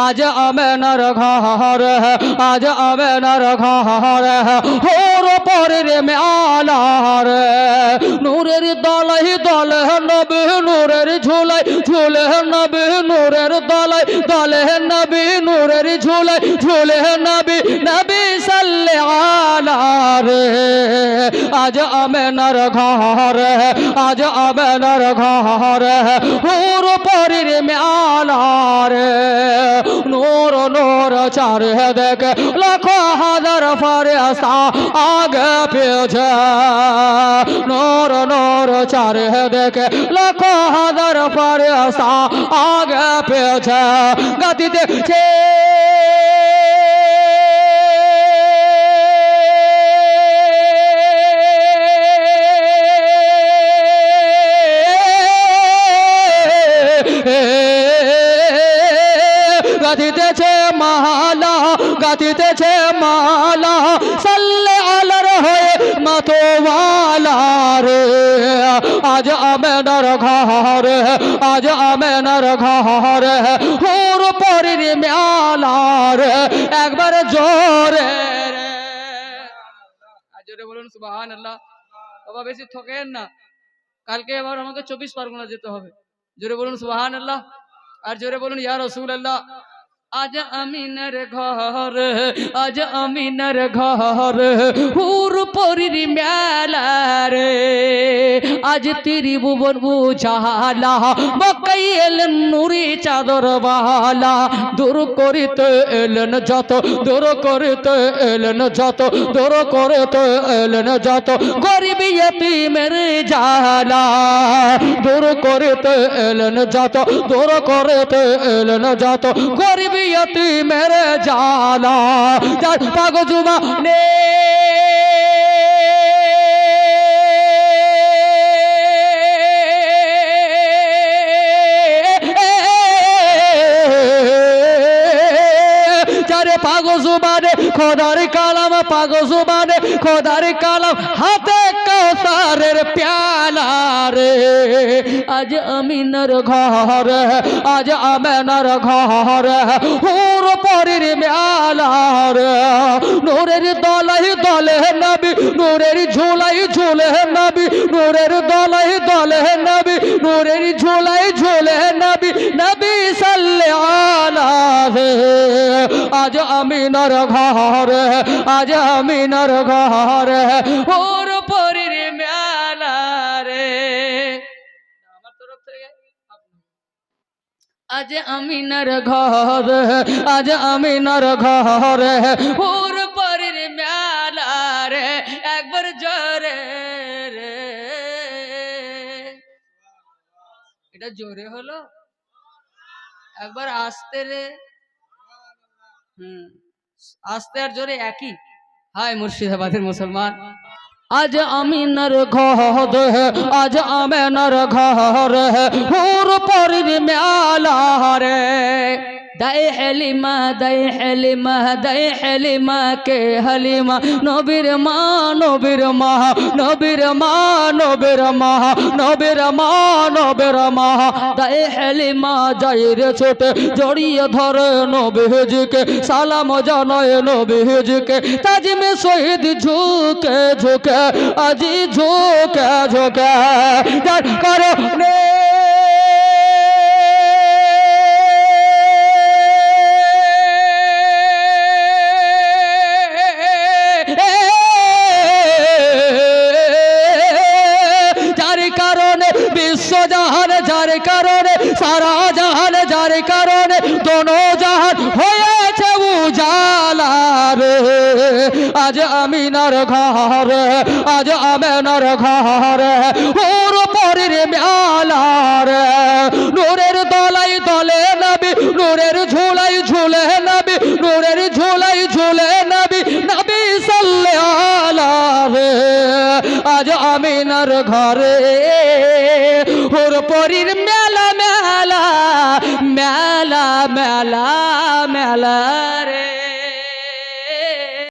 আজ আমেনার ঘর আজ আমেনার ঘর হোর পরের মেলার নূরের দলাই দলে নবী নূরের ঝুলাই ঝুলে নবী নূরের দলাই দলে নবী নূরের ঝুলাই ঝুলে নবী নবী সাল্লে আলার আজ আমেনার ঘর আজ আমেনার ঘর হোর পরের মেলার নূর নূর চার দেখ লাখ হাজার ফরেস্তা আগে পেয়েছে নূর নূর চার দেখ লাখ হাজার ফরেস্তা আগে পেয়েছে গতিতে ছে গাথিতেছে মালা গাথিতেছে মালা, সাল্লে আলার হয়ে মাতোওয়ালা রে। আজ আমেনার ঘর, আজ আমেনার ঘর, হোর পরির একবার জোরে। রে আর জোরে বলুন সুবাহান বাবা, বেশি ঠকেন না। কালকে আবার আমাকে চব্বিশ পারগনা যেতে হবে। জোরে বলুন সুবাহান আল্লাহ আর জোরে বলুন ইয়া রসুল আল্লাহ আজ আমিনার ঘর, আজ আমিনার ঘর, হুর পরির মেলা রে। আজ তিরি ভুবন বুঝালা মকাই এলেন নুরি চাদর বালা। দূর করিতে এলেন যত, দূর করিতে এলেন যত, দূর করিতে এলেন যত। গরিব ইয়তিমের জালা দূর করিতে এলেন যত, দূর করিতে এলেন যত। গরিব ইয়তিমের জালা যার পাগজুমা নে যারে পাগো জুবানে খোদার কালাম, পাগো জুবানে খোদার কালাম, হাতে কৌসারের প্যালা রে। আজ আমিনার ঘর আজ আমেনার ঘর হুর পরির মেলার নূরের দলাই দলে নবী নূরের ঝুলাই ঝুলে নবী নূরের দলাই দলে নবী নূরের ঝুলাই ঝুলে নবী নবী সাল্লে আলা হে আজ আমিনার ঘর আজ আমিনার ঘর ওর আজ আমিনার ঘর, আজ আমিনার ঘর ওর পরির মেলা রে একবার জোরে রে। এটা জোরে হলো? একবার আসতে রে। হুম, আস্তে আর জোরে একই। হায় মুর্শিদাবাদের মুসলমান। আজ আমিনার ঘর আজ আমেনার ঘর হুর পরির মেলা রে। দায় হেলিমা দায় হেলিমা দায় হেলিমা কে হালিমা? নবীর মা নবীর মা নবীর মা নবীর মা নবীর মা নবীর মা। দায় হেলিমা যাই রে ছোটে জড়িয়ে ধরে নবীজিকে, সালাম জানায় নবীজিকে। তাজিমে শহীদ ঝুঁকে ঝুঁকে, আজি ঝুঁকে ঝুঁকে। যার কারণে, সারা জাহান যার কারণে দোনো জাহান হয়েছে উজালা রে। আজ আমিনার ঘর, আজ আমেনার ঘর ওর পরের মেলার নূরের দলাই দলে নবী, নূরের ঝুলাই ঝুলে নবী, নূরের ঝুলাই ঝুলে নবী নবী সাল্লে আলা রে আজ আমিনার ঘরে। পরির মেলা মেলা মেলা মেলা মেলা রে।